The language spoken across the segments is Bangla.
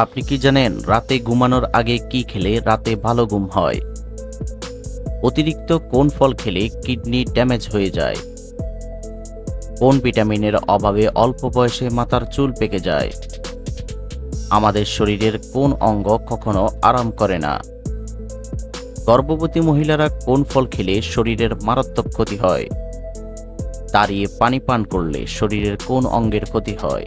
আপনি কি জানেন রাতে ঘুমানোর আগে কি খেলে রাতে ভালো ঘুম হয়? অতিরিক্ত কোন ফল খেলে কিডনি ড্যামেজ হয়ে যায়? কোন ভিটামিনের অভাবে অল্প বয়সে মাথার চুল পেকে যায়? আমাদের শরীরের কোন অঙ্গ কখনো আরাম করে না? গর্ভবতী মহিলারা কোন ফল খেলে শরীরের মারাত্মক ক্ষতি হয়? দাঁড়িয়ে পানি পান করলে শরীরের কোন অঙ্গের ক্ষতি হয়?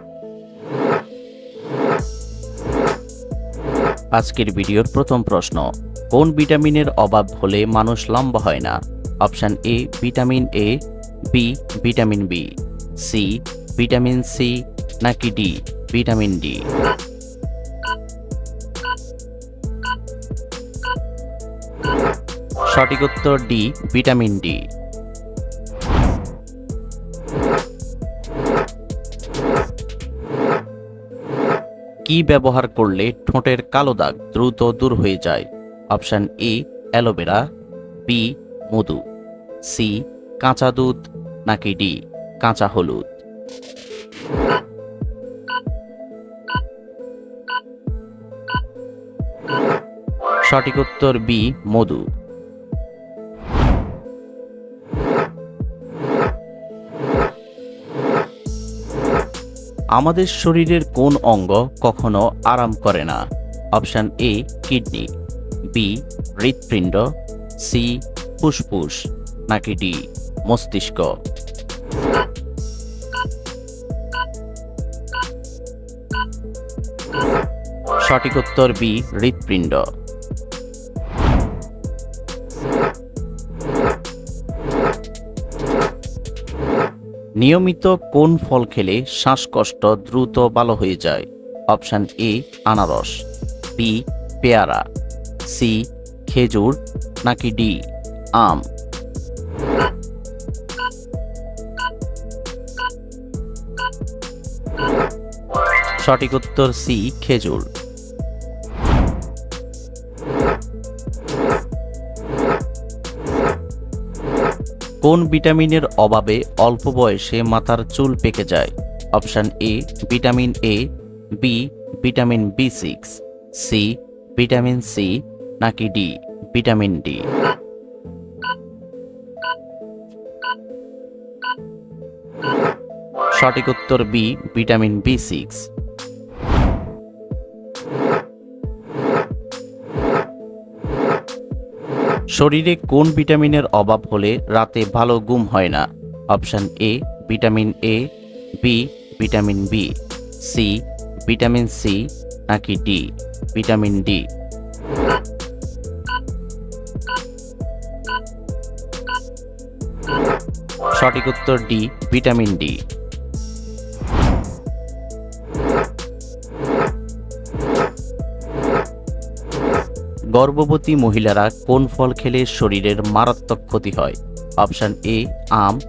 আজকের ভিডিওর প্রথম প্রশ্ন, কোন ভিটামিনের অভাব হলে মানুষ লম্বা হয় না? Option A, vitamin A, B, vitamin B, C, vitamin C, নাকি ডি, ভিটামিন ডি। সঠিক উত্তর ডি, ভিটামিন ডি। কি ব্যবহার করলে ঠোঁটের কালো দাগ দ্রুত দূর হয়ে যায়। Option A, aloe vera, B, Madhu, C, কাঁচা দুধ, নাকি ডি, কাঁচা হলুদ। সঠিক উত্তর বি, মধু। আমাদের শরীরের কোন অঙ্গ কখনো আরাম করে না? Option A, kidney. বি, হৃৎপিণ্ড। সি, ফুসফুস। নাকি ডি, মস্তিষ্ক। সঠিক উত্তর বি, হৃৎপিণ্ড। নিয়মিত কোন ফল খেলে শ্বাসকষ্ট দ্রুত ভালো হয়ে যায়? অপশন এ, আনারস বি পেয়ারা সি খেজুর, নাকি ডি আম? সঠিক উত্তর সি খেজুর। কোন ভিটামিনের অভাবে অল্প বয়সে মাথার চুল পেকে যায়? Option A, vitamin A, B, vitamin B six, C, vitamin C, নাকি ডি, ভিটামিন ডি। সঠিক উত্তর বি, ভিটামিন বি সিক্স। শরীরে কোন ভিটামিনের অভাব হলে রাতে ভালো ঘুম হয় না? Option A, vitamin A, B, vitamin B, C, vitamin C নাকি ডি? Vitamin D. সঠিক উত্তর ডি, ভিটামিন ডি। গর্ভবতী মহিলারা কোন ফল খেলে শরীরের মারাত্মক ক্ষতি হয়? অপশন এ, আম,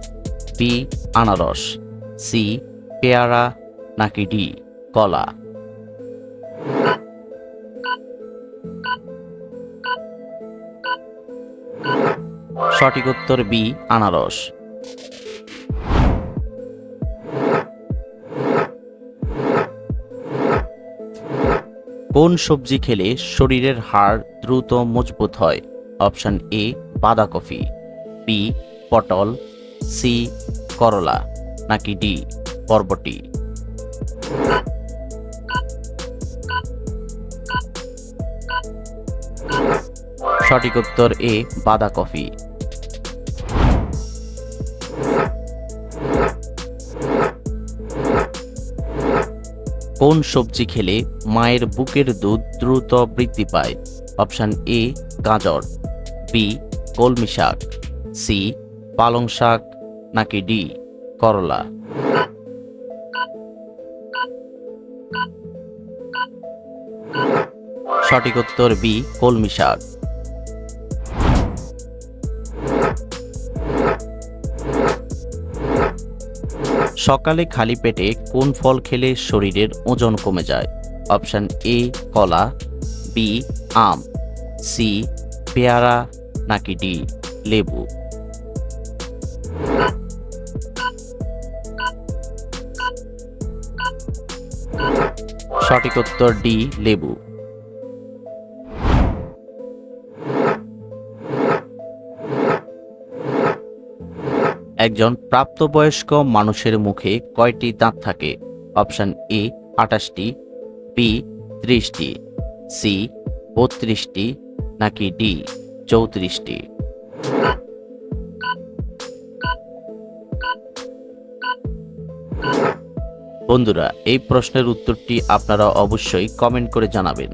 বি, আনারস, সি, পেয়ারা, নাকি ডি, কলা। সঠিক উত্তর বি, আনারস। কোন সবজি খেলে শরীরের হাড় দ্রুত মজবুত হয়? অপশন এ, বাঁধাকপি, বি, পটল, সি, করলা, নাকি ডি, বরবটি? সঠিক উত্তর এ, বাঁধাকপি। কোন সবজি খেলে মায়ের বুকের দুধ দ্রুত বৃদ্ধি পায়? অপশান এ, গাজর। বি, কলমি শাক। সি, পালং শাক নাকি ডি, করলা। সঠিক উত্তর বি, কলমি শাক। সকালে খালি পেটে কোন ফল খেলে শরীরের ওজন কমে যায়? অপশন এ, কলা, বি, আম, সি, পেয়ারা নাকি ডি, লেবু? সঠিক উত্তর ডি, লেবু। একজন প্রাপ্তবয়স্ক মানুষের মুখে কয়টি দাঁত থাকে? অপশন এ আটাশটি বি, ত্রিশটি, সি, বত্রিশটি, নাকি ডি, চৌত্রিশটি? বন্ধুরা, এই প্রশ্নের উত্তরটি আপনারা অবশ্যই কমেন্ট করে জানাবেন।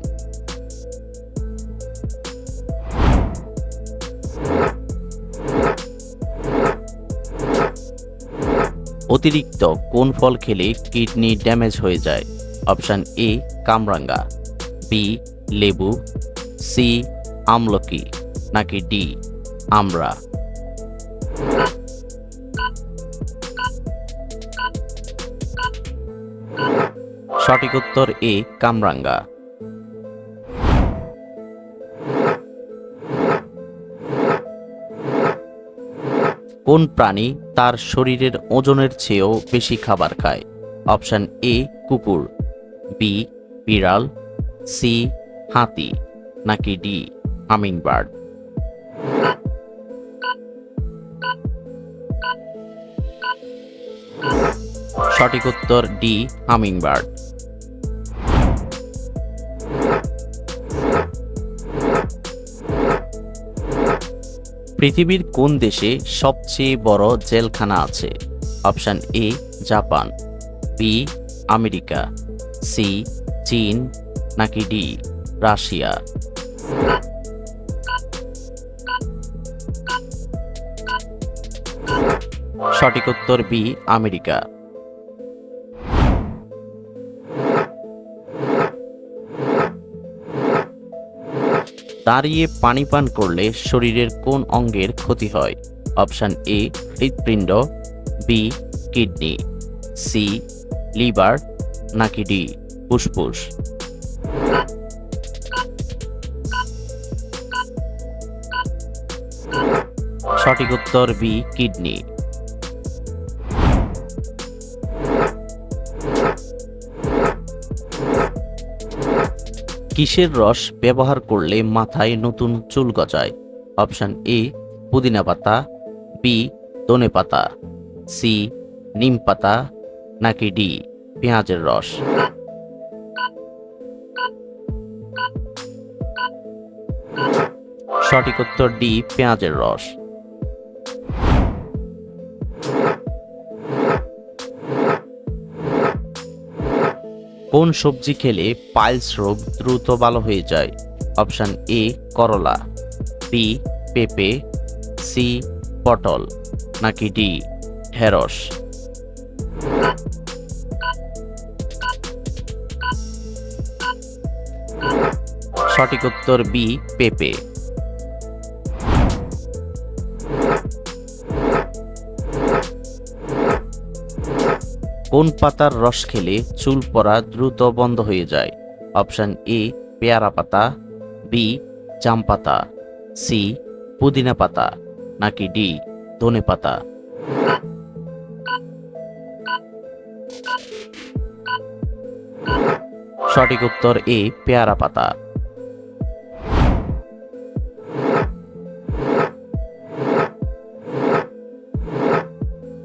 অতিরিক্ত কোন ফল খেলে কিডনি ড্যামেজ হয়ে যায়? অপশান এ, কামরাঙ্গা। বি, লেবু। সি, আমলকি। নাকি ডি, আমরা। সঠিক উত্তর এ, কামরাঙ্গা। কোন প্রাণী তার শরীরের ওজনের চেয়েও বেশি খাবার খায়? অপশান এ, কুকুর। বি, বিড়াল। সি, হাতি। নাকি ডি হামিংবার্ড সঠিক উত্তর ডি হামিংবার্ড পৃথিবীর কোন দেশে সবচেয়ে বড় জেলখানা আছে? Option A, Japan. B, America. C, চীন। নাকি ডি, রাশিয়া। সঠিক উত্তর বি, আমেরিকা। দাঁড়িয়ে পানি পান করলে শরীরের কোন অঙ্গের ক্ষতি হয়? অপশান এ, হৃৎপিণ্ড, বি, কিডনি, সি, লিভার, নাকি ডি, ফুসফুস? সঠিক উত্তর বি, কিডনি। কিসের রস ব্যবহার করলে মাথায় নতুন চুল গজায়? অপশান এ, পুদিনা পাতা, বি, ধনে পাতা, সি, নিম পাতা, নাকি ডি, পেঁয়াজের রস। সঠিক উত্তর ডি, পেঁয়াজের রস। কোন সবজি খেলে পাইলস রোগ দ্রুত ভালো হয়ে যায়? অপশান এ, করলা, বি, পেঁপে, সি, পটল, নাকি ডি, ঢেঁড়স? সঠিক উত্তর বি, পেঁপে। কোন পাতার রস খেলে চুল পড়া দ্রুত বন্ধ হয়ে যায়? অপশন এ, পেয়ারা পাতা, বি, জাম পাতা, সি, পুদিনা পাতা, নাকি ডি, ধনে পাতা? সঠিক উত্তর এ, পেয়ারা পাতা।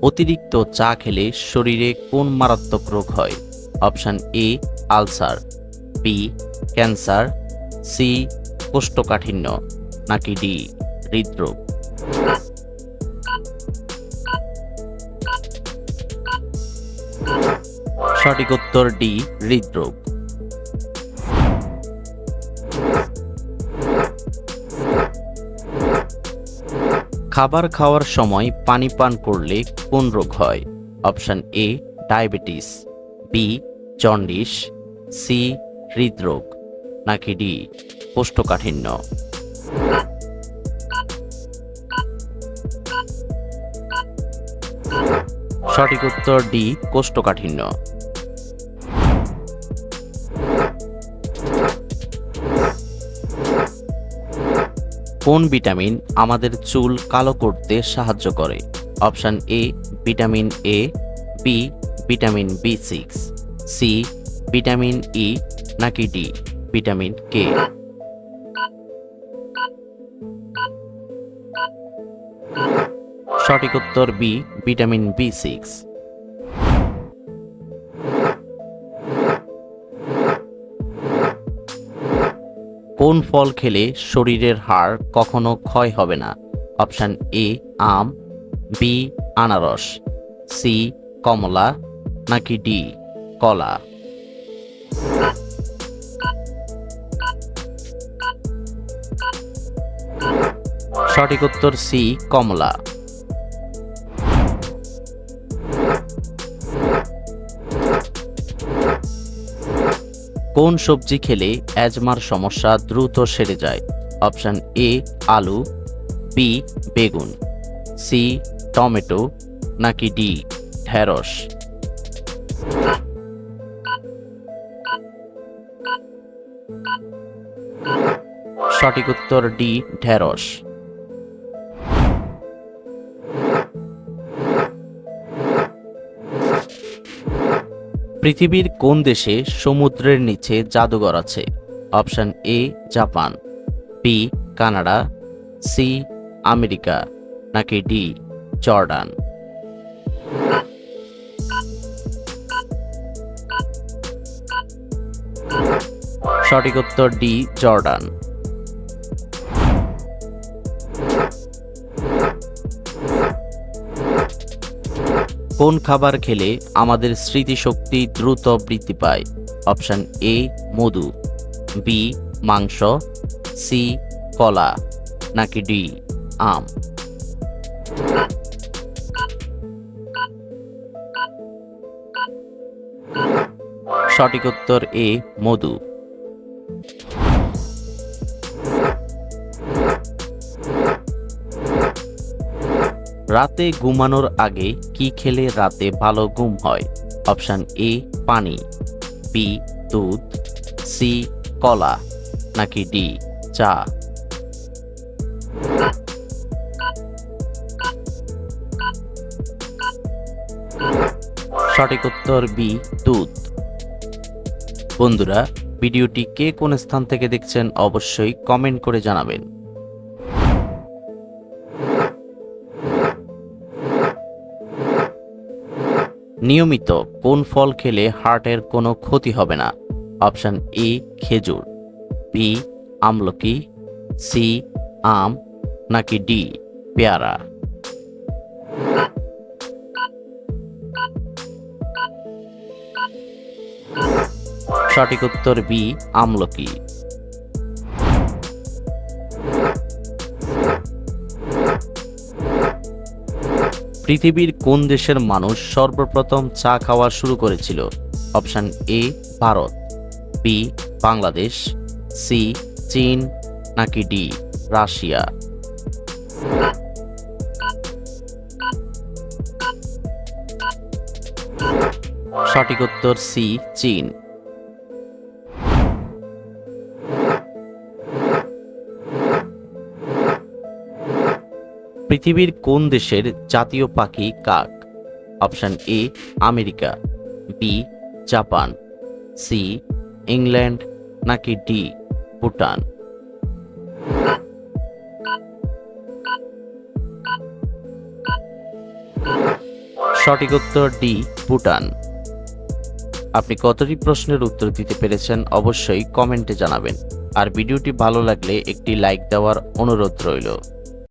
অতিরিক্ত চা খেলে শরীরে কোন মারাত্মক রোগ হয়? Option A ulcer B cancer C কোষ্ঠকাঠিন্য, নাকি ডি হৃদরোগ? সঠিক উত্তর ডি হৃদরোগ। খাবার খাওয়ার সময় পানি পান করলে কোন রোগ হয়? Option A diabetes B jaundice C হৃদরোগ, নাকি ডি কোষ্ঠকাঠিন্য? সঠিক উত্তর ডি কোষ্ঠকাঠিন্য। কোন ভিটামিন আমাদের চুল কালো করতে সাহায্য করে? Option A, vitamin A, B, vitamin B six, C, vitamin E, নাকি ডি, ভিটামিন কে? সঠিক উত্তর বি, ভিটামিন বি সিক্স। কোন ফল খেলে শরীরের হাড় কখনো ক্ষয় হবে না? অপশান এ, আম, বি, আনারস, সি, কমলা, নাকি ডি, কলা? সঠিক উত্তর সি, কমলা। কোন সবজি খেলে অ্যাজমার সমস্যা দ্রুত সেরে যায়? অপশান এ, আলু, বি, বেগুন, সি, টমেটো, নাকি ডি ঢ্যাঁড়স সঠিক উত্তর ডি ঢ্যাঁড়স পৃথিবীর কোন দেশে সমুদ্রের নিচে জাদুঘর আছে? Option A, Japan, B, Canada, C, America, নাকি ডি, জর্ডান? সঠিক উত্তর ডি, জর্ডান। কোন খাবার খেলে আমাদের স্মৃতিশক্তি দ্রুত বৃদ্ধি পায়? অপশান এ, মধু। বি, মাংস। সি, কলা। নাকি ডি, আম? সঠিক উত্তর এ, মধু। রাতে ঘুমানোর আগে কি খেলে রাতে ভালো ঘুম হয়? অপশান এ, পানি। বি, দুধ। সি, কলা। নাকি ডি, চা। সঠিক উত্তর বি, দুধ। বন্ধুরা, ভিডিওটি কে কোন স্থান থেকে দেখছেন অবশ্যই কমেন্ট করে জানাবেন। নিয়মিত কোন ফল খেলে হার্টের কোনো ক্ষতি হবে না? অপশান এ, খেজুর, বি, আমলকি, সি, আম, নাকি ডি, পেয়ারা। সঠিক উত্তর বি, আমলকি। পৃথিবীর কোন দেশের মানুষ সর্বপ্রথম চা খাওয়া শুরু করেছিল? Option A, Bharat, B, Bangladesh, C, চীন, নাকি ডি, রাশিয়া? সঠিক উত্তর সি, চীন। পৃথিবীর কোন দেশের জাতীয় পাখি কাক? Option A, America. B, Japan. C, England. নাকি ডি, ভুটান। সঠিক উত্তর ডি, ভুটান। আপনি কতটি প্রশ্নের উত্তর দিতে পেরেছেন অবশ্যই কমেন্টে জানাবেন। আর ভিডিওটি ভালো লাগলে একটি লাইক দেওয়ার অনুরোধ রইল।